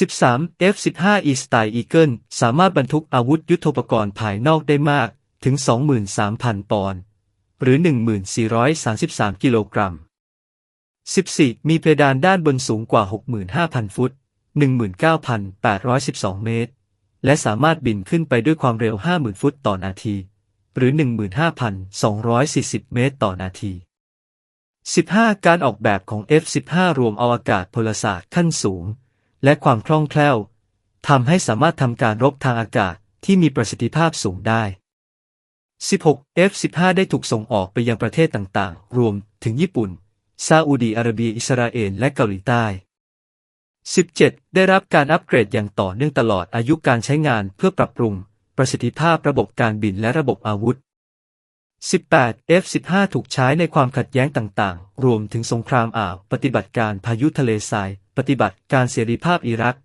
13 F-15 E Style Eagle สามารถบรรทุกอาวุธยุโทโธปกรณ์ภายนอกได้มากถึง 23,000 ปอนด์หรือ 1,433 กิโลกรัม 14. มีเพดานด้านบนสูงกว่า 65,000 ฟุต 19,812 เมตร และสามารถบินขึ้นไปด้วยความเร็ว 50,000 ฟุตต่อนาที หรือ 15,240 เมตรต่อนาที 15. การออกแบบของ F-15 รวมอาอากาศพลศาสตร์ขั้นสูง และความคล่องแคล่วทำให้สามารถทำการรบทางอากาศที่มีประสิทธิภาพสูงได้ 16. F-15 ได้ถูกส่งออกไปยังประเทศต่างๆ รวมถึงญี่ปุ่น ซาอุดีอาระเบีย อิสราเอล และเกาหลีใต้ 17. ได้รับการอัปเกรดอย่างต่อเนื่องตลอดอายุการใช้งานเพื่อปรับปรุง ประสิทธิภาพระบบการบินและระบบอาวุธ 18. F-15 ถูกใช้ในความขัดแย้งต่างๆ รวมถึงสงครามอ่าว ปฏิบัติการพายุทะเลทราย ปฏิบัติการเสรีภาพอิรัก